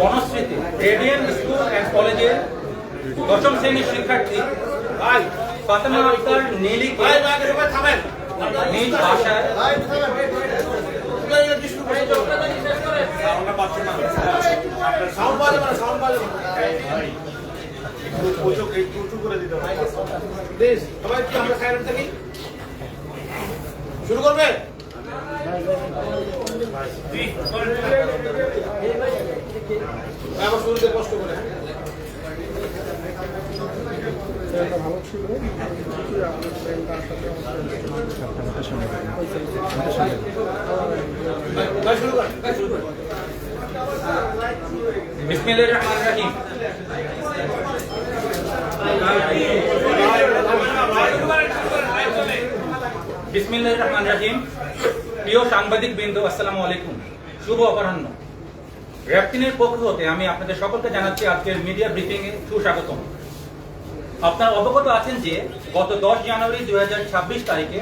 বনশ্রীতে radian school and কলেজের দশম শ্রেণির শিক্ষার্থী ফাতেমা আক্তার নীলিকে নিজ বাসায় শুরু করবে শুরু করেন বিসমিল্লাহির বিসমিল্লাহির রহমানির রহিম। প্রিয় সাংবাদিক বৃন্দ আসসালামু আলাইকুম। শুভ অপরাহ্ন। র্যাপটিনের পক্ষ হতে আমি আপনাদের সকলকে জানাচ্ছি আজকের মিডিয়া ব্রিফিং এ সুস্বাগতম। আপনারা অবগত আছেন যে গত দশ জানুয়ারি দু হাজার ছাব্বিশ তারিখে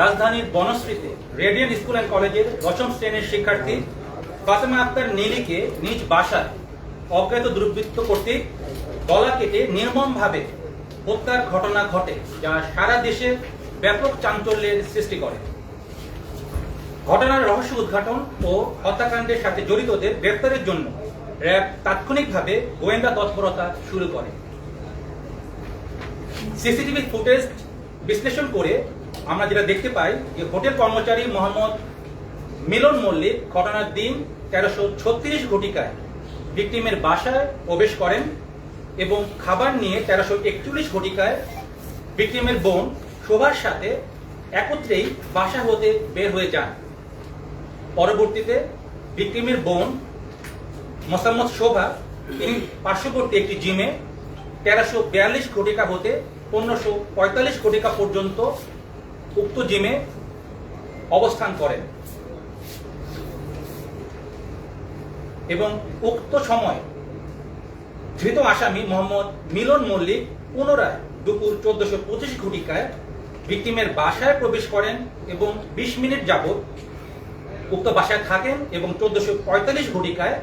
রাজধানীর বনশ্রীতে রেডিয়ান স্কুল অ্যান্ড কলেজের দশম শ্রেণির শিক্ষার্থী ফাতেমা আক্তার নীলিকে নিজ বাসায় অজ্ঞাত দুর্বৃত্ত কর্তৃক গলা কেটে নির্মমভাবে হত্যার ঘটনা ঘটে যা সারা দেশে ব্যাপক চাঞ্চল্যের সৃষ্টি করে। ঘটনার রহস্য উদ্ঘাটন ও হত্যাকাণ্ডের সাথে জড়িতদের গ্রেপ্তারের জন্য র্যাব তাৎক্ষণিকভাবে গোয়েন্দা তৎপরতা শুরু করে। সিসিটিভি ফুটেজ বিশ্লেষণ করে আমরা যেটা দেখতে পাই যে হোটেল কর্মচারী মোহাম্মদ মিলন মল্লিক ঘটনার দিন তেরোশো ছত্রিশ ঘটিকায় ভিকটিমের বাসায় প্রবেশ করেন এবং খাবার নিয়ে তেরোশো একচল্লিশ ঘটিকায় ভিকটিমের বোন শোভার সাথে একত্রেই বাসা হতে বের হয়ে যান। পরবর্তীতে ভিকটিমের বোন মোসাম্মদ শোভা তিনি পার্শ্ববর্তী একটি জিমে তেরোশো বিয়াল্লিশ ঘটিকা হতে পনেরোশো পঁয়তাল্লিশ ঘটিকা পর্যন্ত উক্ত জিমে অবস্থান করেন। এবং উক্ত সময় ধৃত আসামি মোহাম্মদ মিলন মল্লিক পুনরায় দুপুর চোদ্দশো পঁচিশ ঘটিকায় ভিকটিমের বাসায় প্রবেশ করেন এবং বিশ মিনিট যাবৎ উক্ত বাসায় থাকেন এবং চোদ্দশো পঁয়তাল্লিশ ঘটিকায়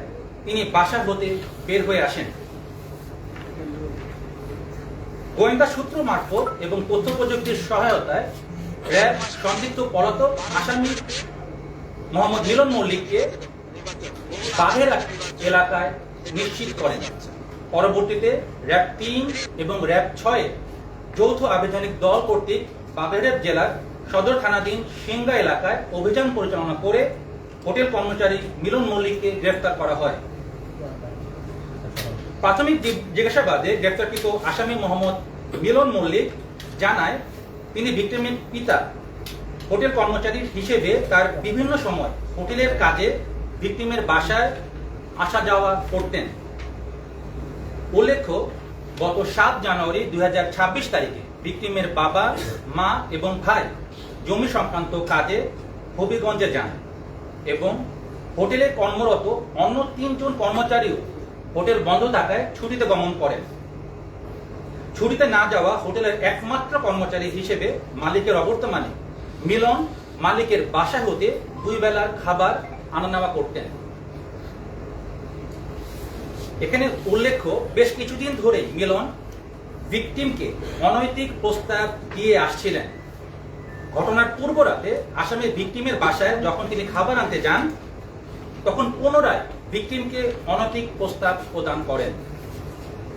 তিনি বাসা হতে বের হয়ে আসেন। গোয়েন্দা সূত্র মারফত এবং তথ্য প্রযুক্তির সহায়তায় র্যাব সংযুক্ত পলাতক, আসামি মোহাম্মদ মিলন মল্লিককে বাঘের এলাকায় নিশ্চিত করেন। পরবর্তীতে র্যাব তিন এবং র্যাব ছয়ে যৌথ আবেদনিক দল কর্তৃক বাগেরহাট জেলার সদর থানাধীন সিংগা এলাকায় অভিযান পরিচালনা করে হোটেল কর্মচারী মিলন মল্লিককে গ্রেফতার করা হয়। প্রাথমিক জিজ্ঞাসাবাদে গ্রেপ্তারকৃত আসামি মোহাম্মদ মিলন মল্লিক জানায়, তিনি ভিক্টিমের পিতা। হোটেল কর্মচারী হিসেবে তার বিভিন্ন সময় হোটেলের কাজে ভিক্টিমের বাসায় আসা যাওয়া করতেন। উল্লেখ্য, গত সাত জানুয়ারি দুই হাজার ছাব্বিশ তারিখে ভিক্টিমের বাবা, মা এবং ভাই জমি সংক্রান্ত কাজে হবিগঞ্জে যান এবং হোটেলে কর্মরত অন্য তিনজন কর্মচারীও হোটেল বন্ধ থাকায় ছুটিতে গমন করেন। ছুটিতে না যাওয়া হোটেলের একমাত্র কর্মচারী হিসেবে মালিকের অবর্তমানে মিলন মালিকের বাসা হতে দুই বেলার খাবার আনা নেওয়া করতেন। এখানে উল্লেখ্য, বেশ কিছুদিন ধরেই মিলন ভিকটিমকে অনৈতিক প্রস্তাব দিয়ে আসছিলেন। ঘটনার পূর্ব রাতে আসামের ভিকটিমের বাসায় যখন তিনি খাবার আনতে যান, তখন পুনরায় ভিকটিমকে অনৈতিক প্রস্তাব প্রদান করেন।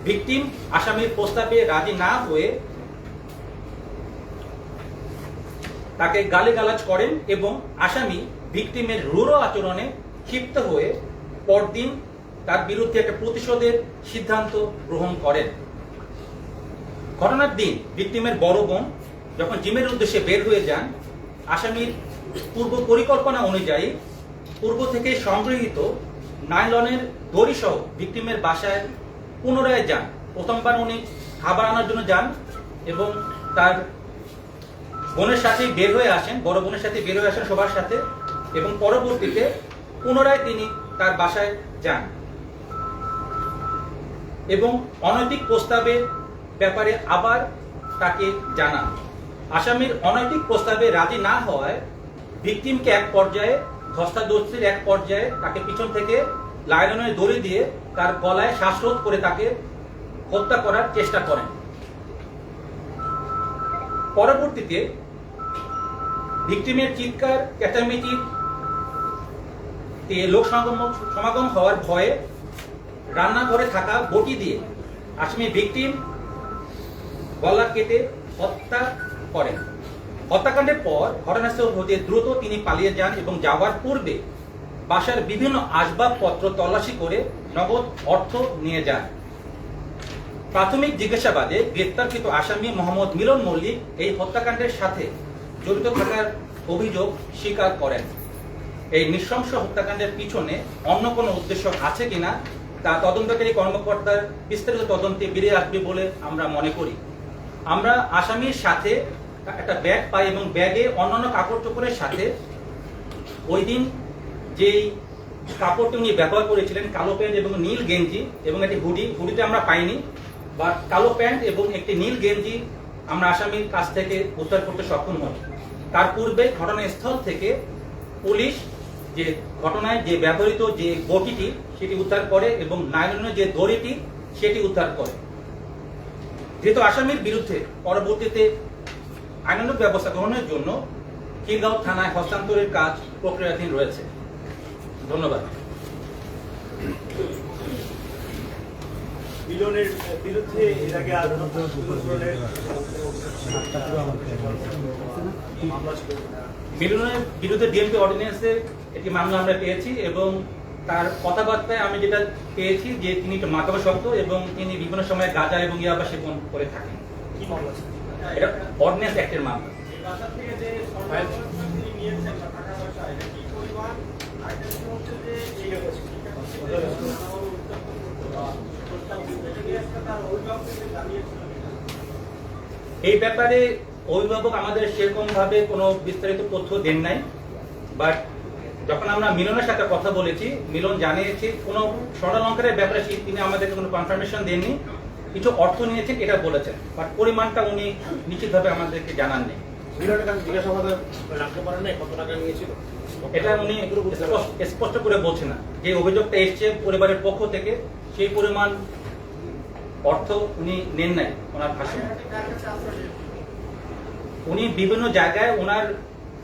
ভিকটিম আসামির প্রস্তাবে রাজি না হয়ে তাকে গালিগালাজ করেন এবং আসামি ভিকটিমের রূঢ় আচরণে ক্ষিপ্ত হয়ে পরদিন তার বিরুদ্ধে একটা প্রতিশোধের সিদ্ধান্ত গ্রহণ করেন। ঘটনার দিন ভিকটিমের বড় বোন যখন জিমের উদ্দেশ্যে বের হয়ে যান, আসামির পূর্ব পরিকল্পনা অনুযায়ী পূর্ব থেকে সংগৃহীত নাইলনের দড়ি সহ ভিকটিমের বাসায় পুনরায় যান। প্রথমবার উনি খাবার আনার জন্য যান এবং তার বোনের সাথে বের হয়ে আসেন, বড় বোনের সাথে বের হয়ে আসেন সবার সাথে এবং পরবর্তীতে পুনরায় তিনি তার বাসায় যান। এবং অনৈতিক প্রস্তাবের ব্যাপারে আবার তাকে জানান। আসামির অনৈতিক প্রস্তাবে রাজি না হওয়ায় ভিকটিমকে এক পর্যায়ে, ধস্তাধস্তির এক পর্যায়ে তাকে পিছন থেকে লাইলনের দড়ি দিয়ে তার গলায় শ্বাসরোধ করে তাকে হত্যা করার চেষ্টা করেন। পরবর্তীতে ভিকটিমের চিৎকার চেঁচামেচি লোক সমাগম সমাগম হওয়ার ভয়ে রান্নাঘরে থাকা বটি দিয়ে আসামি ভিকটিম গলা কেটে হত্যা করেন। হত্যাকাণ্ডের পর ঘটনাস্থল হতে দ্রুত তিনি পালিয়ে যান এবং যাওয়ার পূর্বে বাসার বিভিন্ন আসবাবপত্র তল্লাশি করে নগদ অর্থ নিয়ে যান। প্রাথমিক জিজ্ঞাসাবাদে গ্রেপ্তারকৃত আসামি মোহাম্মদ মিলন মল্লিক এই হত্যাকাণ্ডের সাথে জড়িত থাকার অভিযোগ স্বীকার করেন। এই নৃশংস হত্যাকাণ্ডের পিছনে অন্য কোনো উদ্দেশ্য আছে কিনা তা তদন্তকারী কর্মকর্তার বিস্তারিত তদন্তে বেরিয়ে আসবে বলে আমরা মনে করি। আমরা আসামির সাথে একটা ব্যাগ পাই এবং ব্যাগে অন্যান্য কাপড় চোপড়ের সাথে ওই দিন যেই কাপড়টি উনি ব্যবহার করেছিলেন, কালো প্যান্ট এবং নীল গেঞ্জি এবং একটি হুডি হুডিতে আমরা পাইনি বা কালো প্যান্ট এবং একটি নীল গেঞ্জি আমরা আসামির কাছ থেকে উদ্ধার করতে সক্ষম হই। তার পূর্বে ঘটনাস্থল থেকে পুলিশ যে ঘটনায় যে ব্যবহৃত যে বটিটি, সেটি উদ্ধার করে এবং নাইলনের যে দড়িটি, সেটি উদ্ধার করে। যেহেতু আসামির বিরুদ্ধে পরবর্তীতে আইনানুগ ব্যবস্থা গ্রহণের জন্য খিলগাঁও থানায় হস্তান্তরের কাজ প্রক্রিয়াধীন রয়েছে ধন্যবাদ মিলনের বিরুদ্ধে এর আগে? মিলনের বিরুদ্ধে ডিএমপি অর্ডিন্যান্সে একটি মামলা আমরা পেয়েছি এবং তার কথাবার্তায় আমি যেটা পেয়েছি যে তিনি একটু মাদকাসক্ত এবং তিনি বিভিন্ন সময় গাঁজা এবং ইয়াবা সেবন করে থাকেন। কি মামলা এটা অর্ডিন্যান্স অ্যাক্টের মামলা। বাজার থেকে যে সরকার তিনি নিয়েছেন বা টাকা পয়সা এটা কি পরিমাণ আর এটা হচ্ছে যে এই এই ব্যাপারে অভিভাবক আমাদের সেরকম ভাবে কোনো বিস্তারিত তথ্য দেন নাই বাট যখন আমরা মিলনের সাথে কথা বলেছি মিলন জানিয়েছি কোনো স্বর্ণালঙ্কারের ব্যাপারে তিনি আমাদেরকে কোনো কনফার্মেশন দেননি। কিছু অর্থ নিয়েছেন এটা বলেছেন। বাট পরিমাণটা উনি নিশ্চিতভাবে আমাদেরকে জানান নেই মিলনের কাছে রাখতে পারেন কত টাকা নিয়েছিল? এটা উনি স্পষ্ট- স্পষ্ট করে বলছে না। যে অভিযোগটা এসছে পরিবারের পক্ষ থেকে সেই পরিমাণ অর্থ উনি নেন নাই ওনার ভাষণে উনি বিভিন্ন জায়গায় ওনার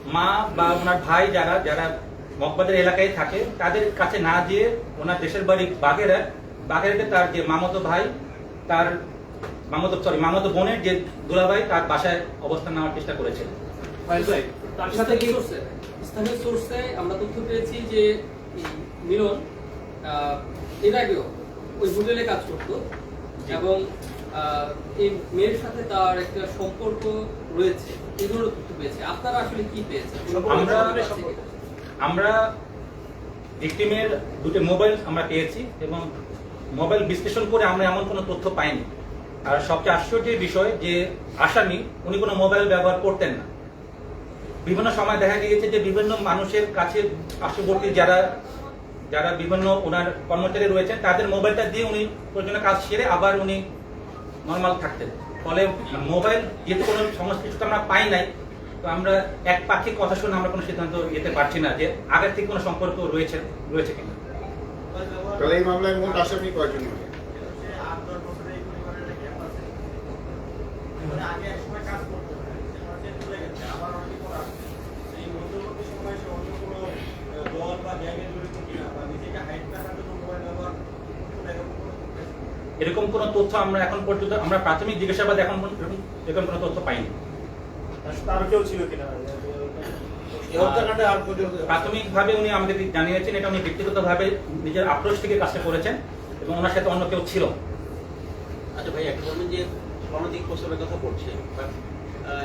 মা বা ওনার ভাই যারা যারা মকবাদের এলাকায় থাকে। তাদের কাছে না যেয়ে ওনার দেশের বাড়ি বাগেরা বাগেরাতে তার যে মামতো ভাই তার মামতো সরি মামতো বোনের যে দুলাভাই তার বাসায় অবস্থান নেওয়ার চেষ্টা করেছেন তার সাথে কি স্থানীয় সোর্সে আমরা তথ্য পেয়েছি যে মিলন আহ, এর আগেও ওই হোটেলে কাজ করত। এবং আহ, এই মেয়ের সাথে তার একটা সম্পর্ক রয়েছে। এগুলো তথ্য পেয়েছে। আপনারা আসলে কি পেয়েছেন? আমরা- আমরা ভিকটিমের দুটো মোবাইল আমরা পেয়েছি এবং মোবাইল বিশ্লেষণ করে আমরা এমন কোনো তথ্য পাইনি। আর সবচেয়ে আশ্চর্যের বিষয় যে আসামি, উনি কোনো মোবাইল ব্যবহার করতেন না। বিভিন্ন সময় দেখা গিয়েছে যে বিভিন্ন মানুষের কাছে পার্শ্ববর্তী যারা যারা বিভিন্ন ওনার কর্মচারী রয়েছেন, তাদের মোবাইলটা দিয়ে উনি প্রয়োজনীয় কাজ সেরে আবার উনি নর্মাল থাকতেন। ফলে মোবাইল যেহেতু কোনো সমস্ত কিছু আমরা পাই নাই তো আমরা এক পাক্ষিক কথা শুনে আমরা কোনো সিদ্ধান্ত নিতে পারছি না যে আগের থেকে কোনো সম্পর্ক রয়েছে রয়েছে কিনা। তাহলে এই মামলায় মোট আসামি কয়জন হবে? এরকম কোনো তথ্য আমরা এখন পর্যন্ত আমরা প্রাথমিক জিজ্ঞাসাবাদ এখন এরকম কোনো তথ্য পাইনি। তার কেউ ছিল কিনা? এই হত্যাকাণ্ডে আর কজন প্রাথমিকভাবে উনি আমাদেরকে জানিয়েছেন এটা উনি ব্যক্তিগতভাবে নিজের আক্রোশ থেকে কাজটা করেছেন এবং ওনার সাথে অন্য কেউ ছিল। আচ্ছা ভাই একটা বলবেন যে গণতিক প্রস্তাবের কথা বলছে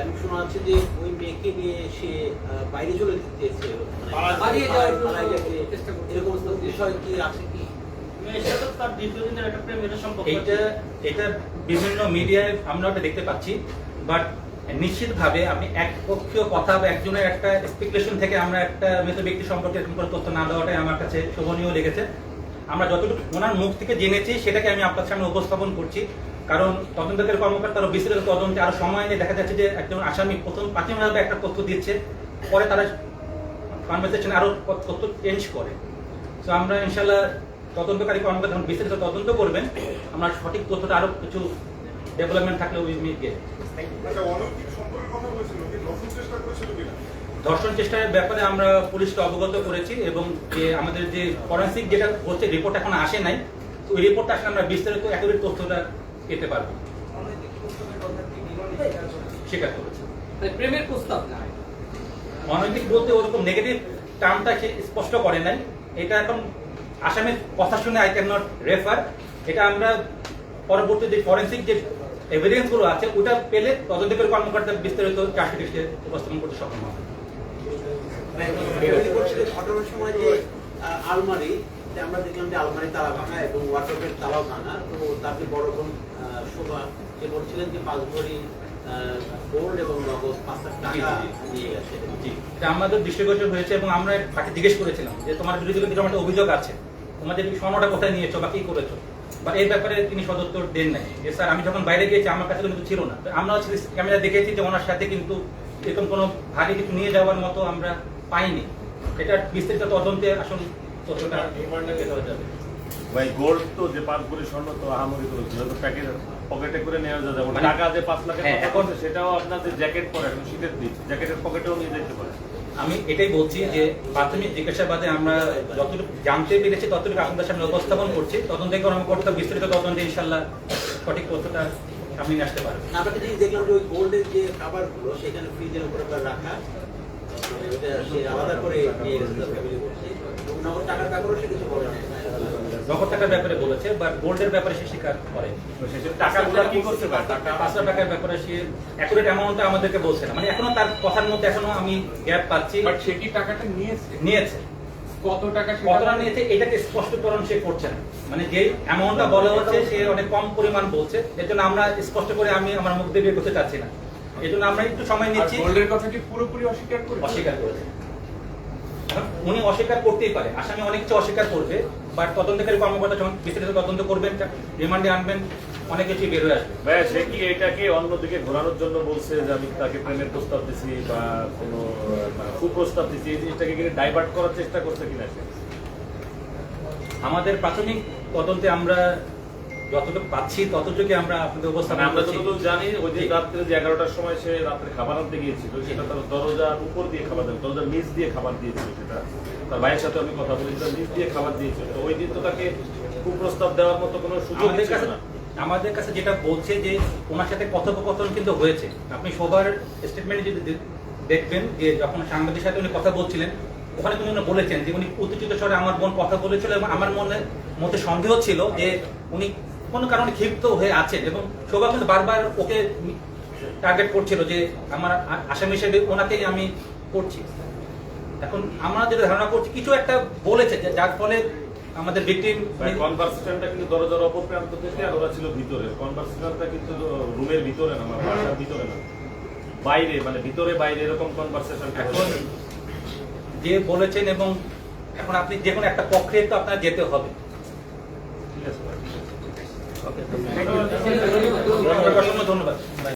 আমি শোনা যাচ্ছে যে ওই মেয়েকে নিয়ে সে বাইরে চলে যেতে মানে। এরকম বিষয় কি আছে কি? এইটা এটা বিভিন্ন মিডিয়ায় আমরা ওটা দেখতে পাচ্ছি বাট নিশ্চিতভাবে আমি একপক্ষীয় কথা বা একজনের একটা স্পেকুলেশন থেকে আমরা একটা মৃত ব্যক্তি সম্পর্কে এরকম কোনো তথ্য না দেওয়াটাই আমার কাছে শোভনীয় লেগেছে। আমরা যতটুকু ওনার মুখ থেকে জেনেছি, সেটাকে আমি আপনার সামনে উপস্থাপন করছি। কারণ তদন্তকারী কর্মকর্তা আরও বিস্তারিত তদন্তে আরও সময় নিয়ে দেখা যাচ্ছে যে একজন আসামি প্রথম প্রাথমিকভাবে একটা তথ্য দিচ্ছে, পরে তারা কনভারসেশন আরও তথ্য চেঞ্জ করে। তো আমরা ইনশাল্লাহ তদন্তকারী কর্মকর্তা যখন বিস্তারিত তদন্ত করবেন। আমরা সঠিক তথ্যটা আরও কিছু ডেভেলপমেন্ট থাকলে উই মিট গেট একটা অনৈতিক সম্পর্কের কথা বলেছিল কি দর্শন চেষ্টা করেছিল কিনা? ধর্ষণ চেষ্টার ব্যাপারে আমরা পুলিশকে অবগত করেছি এবং যে আমাদের যে ফরেন্সিক যেটা হচ্ছে রিপোর্ট এখন আসে নাই। তো ওই রিপোর্টটা আসলে আমরা বিস্তারিত একেবারে তথ্যটা পেতে পারব। স্বীকার করেছি। প্রেমের প্রস্তাব না? অনৈতিক বলতে ওরকম নেগেটিভ টার্মটা সে স্পষ্ট করে নাই। এটা এখন আসামের কথা শুনে আই ক্যান নট রেফার এটা আমরা পরবর্তী যে ফরেন্সিক যে এভিডেন্সগুলো আছে ওটা পেলে তদন্তকারী কর্মকর্তা বিস্তারিত চারটি লিস্টে উপস্থাপন করতে সক্ষম হবে। ঘটনার সময় যে আলমারি আমরা দেখলাম যে আলমারি তালা ভাঙা এবং ওয়ার্ডরোবের তালাও ভাঙা তো তাকে বড় বোন শোভা যে বলছিলেন যে পাঁচ ভরি গোল্ড এবং নগদ পাঁচ টাকা জি, জি, নিয়ে গেছে। আমাদের দৃষ্টিগোচর হয়েছে এবং আমরা তাকে জিজ্ঞেস করেছিলাম যে তোমার বিরুদ্ধে কিন্তু অভিযোগ আছে? তোমাদের স্বর্ণটা কোথায় নিয়েছো বা কি করেছ? বা এই ব্যাপারে তিনি সদুত্তর দেন নাই। যে স্যার আমি যখন বাইরে গিয়েছি আমার কাছে কিন্তু ছিল না। আমরা ক্যামেরা দেখেছি যে ওনার সাথে কিন্তু এরকম কোনো ভারী কিছু নিয়ে যাওয়ার মতো আমরা পাইনি। এটা বিস্তারিত তদন্তে আসল তথ্যটা ভাই গোল্ড তো যে পাঁচ ভরি স্বর্ণ তো আহামরি তো যেহেতু প্যাকেট পকেটে করে নেওয়া যাবে। মানে- টাকা যে পাঁচ লাখের হ্যাঁ, সেটাও আপনার যে জ্যাকেট পরে এখন শীতের দিন। জ্যাকেটের পকেটেও নিয়ে যেতে পারে। আমি এটাই বলছি যে প্রাথমিক জিজ্ঞাসাবাদে আমরা যতটুকু জানতে পেরেছি, ততটুকু আপনাদের সামনে উপস্থাপন করছি। তদন্ত কর্মকর্তা বিস্তৃত তদন্তে ইনশাল্লাহ সঠিক তথ্যটা আপনি আসতে পারবে। আপনাকে যদি দেখলাম যে ওই গোল্ডের যে খাবারগুলো, সেখানে ফ্রিজের উপরে রাখা মানে আলাদা করে নিয়ে গেছে টাকার কাগজ কিছু বলে না নগদ টাকার ব্যাপারে বলেছে গোল্ডের ব্যাপারে সে স্বীকার করে তো টাকাগুলো কি করতে পারে? পাঁচ লাখ টাকার ব্যাপারে সে অ্যাকুরেট অ্যামাউন্টটা আমাদেরকে বলছে না। মানে এখনও তার কথার মধ্যে এখনও আমি গ্যাপ পাচ্ছি। বাট সে কি টাকাটা নিয়েছে? নিয়েছে। কত টাকা কতটা নিয়েছে? এটাকে স্পষ্টকরণ সে করছে না। মানে যে অ্যামাউন্টটা বলা হচ্ছে সে অনেক কম পরিমাণ বলছে। এর জন্য আমরা স্পষ্ট করে আমি আমার মুখ দিয়ে বের করতে চাচ্ছি না। এই জন্য আমরা একটু সময় নিচ্ছি। গোল্ডের কথা কি পুরোপুরি অস্বীকার করে অস্বীকার করেছে। উনি অস্বীকার করতেই পারে। আসামি অনেক কিছু অস্বীকার করবে। বাট তদন্তকারী কর্মকর্তা যখন বিস্তারিত তদন্ত করবেন রিমান্ডে আনবেন অনেক কিছু বের হয়ে আসবে। ভাই সে কি এটাকে অন্যদিকে ঘোরানোর জন্য বলছে যে আমি তাকে প্রেমের প্রস্তাব দিছি বা কোনো কুপ্রস্তাব দিছি এই জিনিসটাকে কিন্তু ডাইভার্ট করার চেষ্টা করছে কিনা সে? আমাদের প্রাথমিক তদন্তে আমরা যতটুকু পাচ্ছি ততটুকু আমরা আপনাদের অবস্থান আমরা যতদূর জানি ওই যে রাত্রে যে এগারোটার সময় সে রাত্রে খাবার আনতে গিয়েছিল সেটা তার দরজার উপর দিয়ে খাবার দেবে দরজার নিচ দিয়ে খাবার দিয়েছিল সেটা। তার ভাইয়ের সাথে আমি কথা বলেছি তার নিচ দিয়ে খাবার দিয়েছিল। তো ওই দিন তো তাকে কুপ্রস্তাব দেওয়ার মতো কোনো সুযোগ ছিল কাছে না। আমাদের কাছে যেটা বলছে যে ওনার সাথে কথোপকথন কিন্তু হয়েছে। আপনি সবার স্টেটমেন্টে যদি দেখবেন যে যখন সাংবাদিকের সাথে উনি কথা বলছিলেন ওখানে কিন্তু উনি বলেছেন যে উনি উত্তেজিত স্বরে আমার বোন কথা বলেছিল এবং আমার মনে মধ্যে সন্দেহ ছিল যে উনি কোনো কারণে ক্ষিপ্ত হয়ে আছেন এবং শোভা কিন্তু বারবার ওকে টার্গেট করছিল যে আমার আসামি হিসেবে ওনাকেই আমি করছি। এখন আমরা যেটা ধারণা করছি কিছু একটা বলেছে যে যার ফলে আমাদের ভিকটিম কনভারসেশনটা কিন্তু দরজার অপর প্রান্ত থেকে আর ওরা ছিল ভিতরে। কনভারসেশনটা কিন্তু রুমের ভিতরে না আমার বাসার ভিতরে না। বাইরে মানে ভিতরে বাইরে এরকম কনভারসেশন এখন যে বলেছেন এবং এখন আপনি যে কোনো একটা পক্ষে তো আপনার যেতে হবে। ঠিক আছে ধন্যবাদ।